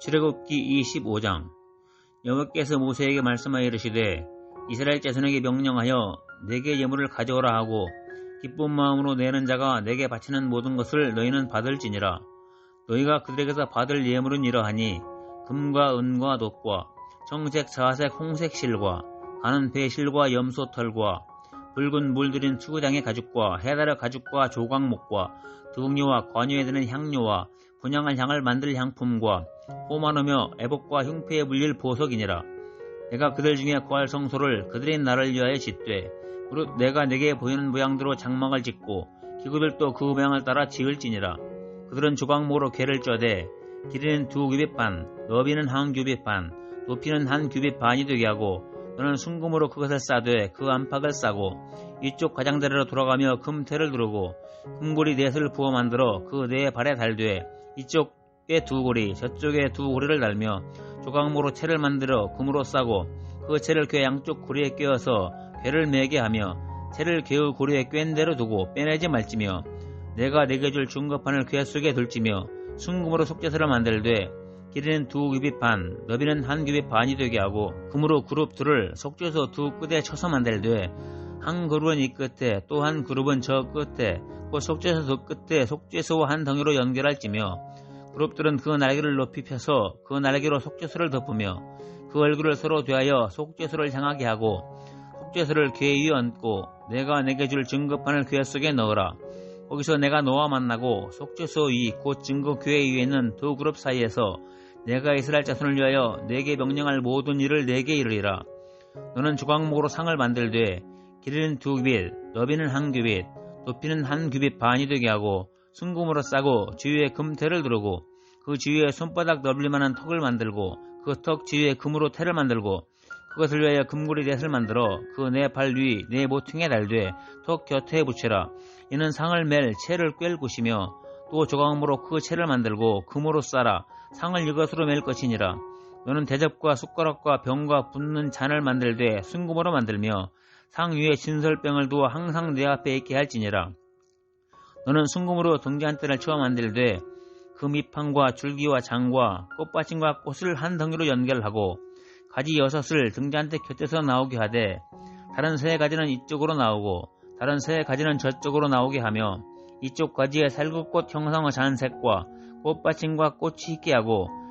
출애굽기 25장. 여호와께서 모세에게 말씀하여 이르시되 이스라엘 자손에게 명령하여 내게 예물을 가져오라 하고 기쁜 마음으로 내는 자가 내게 바치는 모든 것을 너희는 받을지니라. 너희가 그들에게서 받을 예물은 이러하니 금과 은과 놋과 청색, 자색, 홍색 실과 가는 배실과 염소 털과 붉은 물들인 투구장의 가죽과 해달의 가죽과 조각목과 두흥료와 관여에 드는 향료와 분양한 향을 만들 향품과 호만하며 애복과 흉패에 물릴 보석이니라. 내가 그들 중에 거할 성소를 그들의 나를 위하여 짓되 무릇 내가 내게 보이는 모양대로 장막을 짓고 기구별도 그 모양을 따라 지을지니라. 그들은 조각목으로 괴를 쪄대 길이는 두 규빗 반, 너비는 한 규빗 반, 높이는 한 규빗 반이 되게 하고 너는 순금으로 그것을 싸되 그 안팎을 싸고 이쪽 가장자리로 돌아가며 금태를 두르고 금고리 넷을 부어 만들어 그 네 발에 달되 이쪽에 두 고리 저쪽에 두 고리를 달며 조각모로 채를 만들어 금으로 싸고 그 채를 궤 양쪽 고리에 꿰어서 궤를 매게 하며 채를 궤의 고리에 꿰인 대로 두고 빼내지 말지며 내가 내게 줄 중급판을 궤 속에 둘지며 순금으로 속죄서를 만들되 길이는 두 규빗 반, 너비는 한 규빗 반이 되게 하고 금으로 그룹 둘을 속죄소 두 끝에 쳐서 만들되 한 그룹은 이 끝에 또 한 그룹은 저 끝에 그 속죄소 두 끝에 속죄소와 한 덩이로 연결할지며 그룹들은 그 날개를 높이 펴서 그 날개로 속죄소를 덮으며 그 얼굴을 서로 대하여 속죄소를 향하게 하고 속죄소를 궤 위에 얹고 내가 내게 줄 증거판을 궤 속에 넣어라. 거기서 내가 너와 만나고 속죄소 위 곧 증거 교회 위에 있는 두 그룹 사이에서 내가 이스라엘 자손을 위하여 내게 명령할 모든 일을 내게 이르리라. 너는 조각목으로 상을 만들되 길이는 두 규빗, 너비는 한 규빗, 높이는 한 규빗 반이 되게 하고 순금으로 싸고 주위에 금태를 두르고 그 주위에 손바닥 넓릴만한 턱을 만들고 그 턱 주위에 금으로 태를 만들고 그것을 위하여 금고리 넷을 만들어 그네발위네 모퉁이에 달되 턱 곁에 붙이라. 이는 상을 맬 채를 꿰을 곳이며 또 조각목으로 그 채를 만들고 금으로 싸라. 상을 이것으로 맬 것이니라. 너는 대접과 숟가락과 병과 붓는 잔을 만들되 순금으로 만들며 상 위에 진설병을 두어 항상 내 앞에 있게 할지니라. 너는 순금으로 등잔대를 채워 만들되 그 밑판과 줄기와 장과 꽃받침과 꽃을 한 덩이로 연결하고 가지 여섯을 등잔대 곁에서 나오게 하되 다른 세 가지는 이쪽으로 나오고 다른 세 가지는 저쪽으로 나오게 하며 이쪽 가지에 살구꽃 형상의 잔색과 꽃받침과 꽃이 있게 하고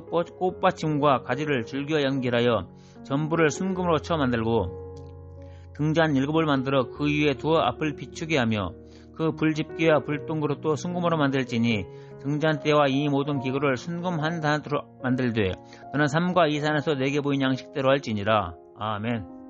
그 꽃받침과 가지를 줄기와 연결하여 전부를 순금으로 쳐 만들고 등잔 일곱을 만들어 그 위에 두어 앞을 비추게 하며 그 불집기와 불동그로 또 순금으로 만들지니 등잔대와 이 모든 기구를 순금 한 단으로 만들되 너는 삼과 이 산에서 내게 보인 양식대로 할지니라. 아멘.